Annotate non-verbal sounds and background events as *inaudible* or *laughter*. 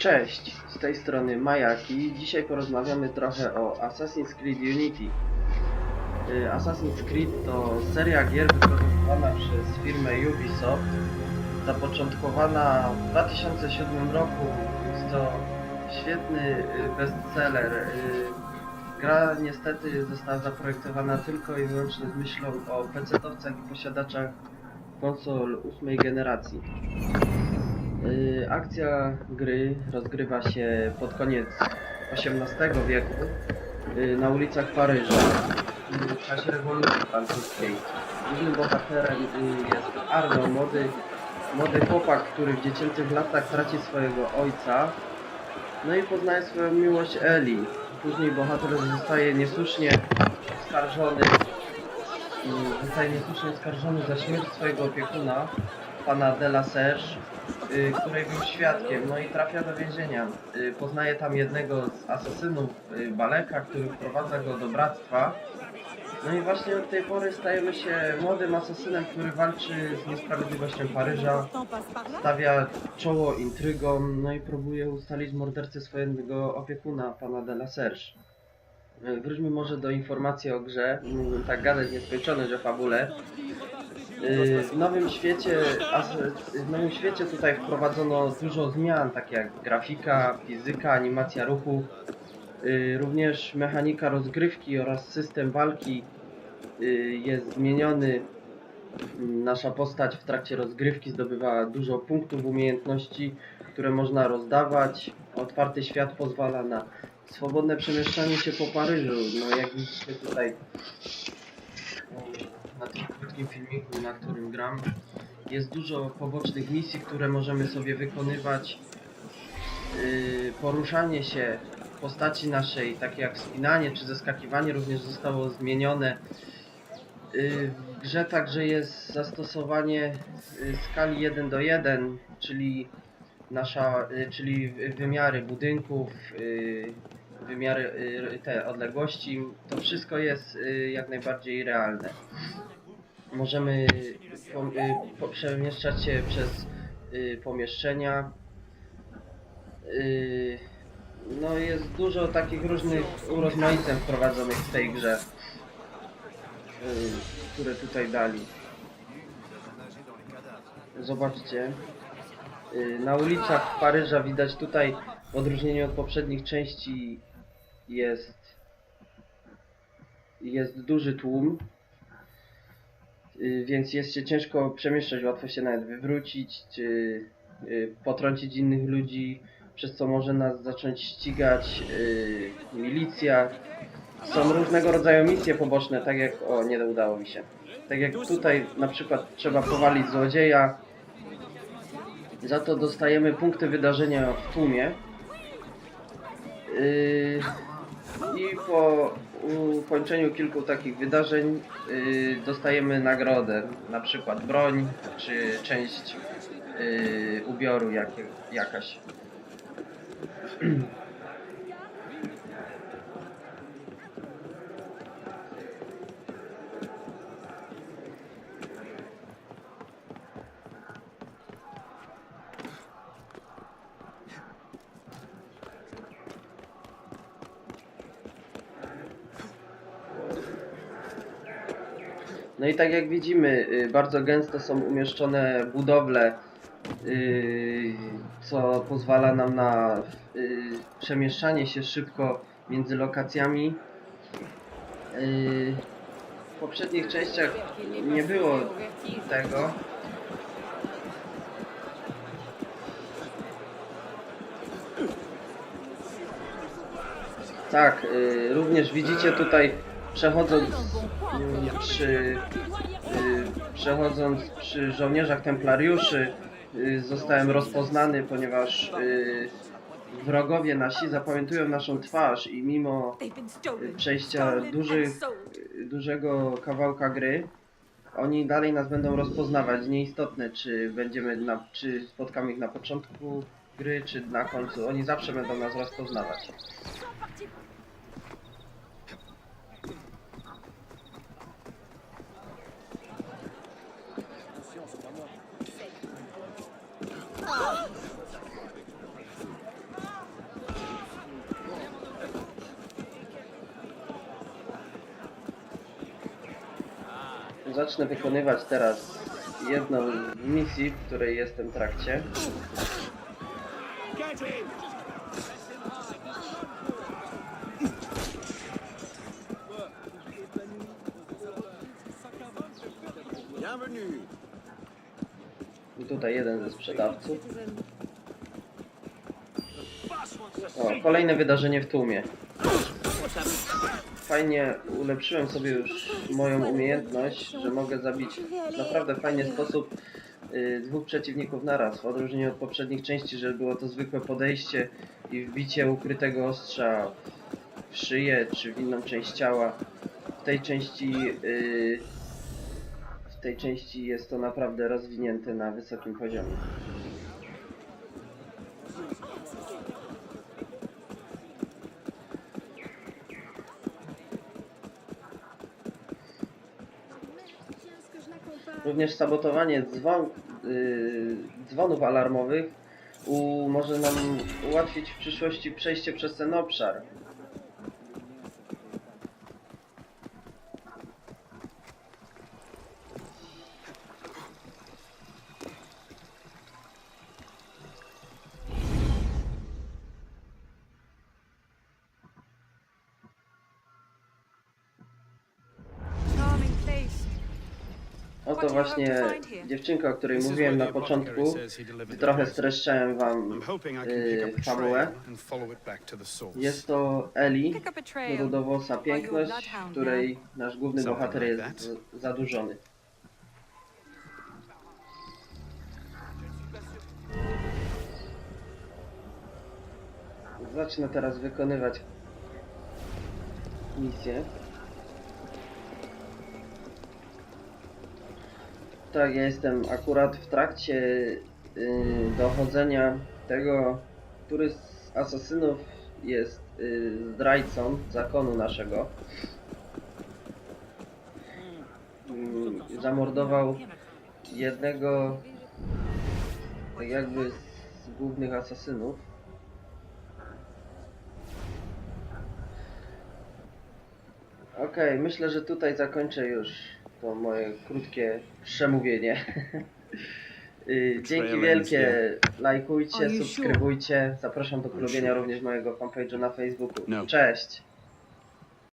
Cześć, z tej strony Majaki. Dzisiaj porozmawiamy trochę o Assassin's Creed Unity. Y, Assassin's Creed to seria gier wyprodukowana przez firmę Ubisoft, zapoczątkowana w 2007 roku. Jest to świetny y, bestseller. Y, Gra niestety została zaprojektowana tylko i wyłącznie z myślą o PC-towcach i posiadaczach konsol ósmej generacji. Y, Akcja gry rozgrywa się pod koniec XVIII wieku y, na ulicach Paryża w czasie rewolucji francuskiej. Głównym bohaterem y, jest Arno, młody, młody chłopak, który w dziecięcych latach traci swojego ojca, no i poznaje swoją miłość Eli. Później bohater zostaje niesłusznie oskarżony y, zostaje niesłusznie oskarżony za śmierć swojego opiekuna, pana de la Serge, y, której był świadkiem, no i trafia do więzienia. Y, Poznaje tam jednego z asesynów y, Baleka, który wprowadza go do bractwa. No i właśnie od tej pory stajemy się młodym asesynem, który walczy z niesprawiedliwością Paryża, stawia czoło intrygom, no i próbuje ustalić mordercę swojego opiekuna, pana de la Serge. Wróćmy może do informacji o grze. Tak gadać nieskończoność o fabule. Y, W nowym świecie, w nowym świecie tutaj wprowadzono dużo zmian, takie jak grafika, fizyka, animacja ruchu, y, również mechanika rozgrywki oraz system walki y, jest zmieniony. Nasza postać w trakcie rozgrywki zdobywa dużo punktów umiejętności, które można rozdawać. Otwarty świat pozwala na swobodne przemieszczanie się po Paryżu. No jak widzicie tutaj krótkim filmiku, na którym gram, jest dużo pobocznych misji, które możemy sobie wykonywać. Yy, poruszanie się postaci naszej, takie jak wspinanie czy zeskakiwanie, również zostało zmienione. Yy, w grze także jest zastosowanie yy, skali 1 do 1, czyli nasza, yy, czyli wy- wymiary budynków, yy, wymiary te odległości, to wszystko jest jak najbardziej realne. Możemy po, yy, po, przemieszczać się przez yy, pomieszczenia. Yy, no jest dużo takich różnych urozmaiceń wprowadzonych w tej grze, yy, które tutaj dali. Zobaczcie. Yy, Na ulicach Paryża widać tutaj, w odróżnieniu od poprzednich części, jest jest duży tłum, więc jest się ciężko przemieszczać, łatwo się nawet wywrócić, czy yy, potrącić innych ludzi, przez co może nas zacząć ścigać yy, milicja. Są różnego rodzaju misje poboczne, tak jak, o nie udało mi się. Tak jak tutaj na przykład trzeba powalić złodzieja, za to dostajemy punkty wydarzenia w tłumie. I po ukończeniu kilku takich wydarzeń yy, dostajemy nagrodę, na przykład broń czy część yy, ubioru jakie, jakaś. *clears throat* No i tak jak widzimy, y, bardzo gęsto są umieszczone budowle, y, co pozwala nam na y, przemieszczanie się szybko między lokacjami. W poprzednich częściach nie było tego. Tak, również widzicie tutaj przechodząc y, przy y, przechodząc przy żołnierzach templariuszy y, zostałem rozpoznany, ponieważ y, wrogowie nasi zapamiętują naszą twarz i mimo przejścia dużych, dużego kawałka gry oni dalej nas będą rozpoznawać. Nieistotne czy będziemy na, czy spotkamy ich na początku gry, czy na końcu. Oni zawsze będą nas rozpoznawać. Zacznę wykonywać teraz jedną z misji, w której jestem w trakcie. I tutaj jeden ze sprzedawców. O, kolejne wydarzenie w tłumie. Fajnie ulepszyłem sobie już moją umiejętność, że mogę zabić w naprawdę fajny sposób y, dwóch przeciwników naraz, w odróżnieniu od poprzednich części, że było to zwykłe podejście i wbicie ukrytego ostrza w szyję czy w inną część ciała. W tej części y, w tej części jest to naprawdę rozwinięte na wysokim poziomie. Również sabotowanie dzwon, yy, dzwonów alarmowych u, może nam ułatwić w przyszłości przejście przez ten obszar. Oto właśnie dziewczynka, o której mówiłem na początku. Trochę streszczałem wam a fabułę. to. Jest to Eli, Pick up a trail. rudowłosa piękność, w której nasz główny bohater jest z- zadłużony. Zacznę teraz wykonywać misję. Tak, ja jestem akurat w trakcie y, dochodzenia tego, który z asasynów jest y, zdrajcą zakonu naszego. Y, zamordował jednego tak jakby z głównych asasynów. Okej, myślę, że tutaj zakończę już to moje krótkie przemówienie. *laughs* Y, Dzięki wielkie, lajkujcie, subskrybujcie. Zapraszam do polubienia również mojego fanpage'u na Facebooku. No. Cześć!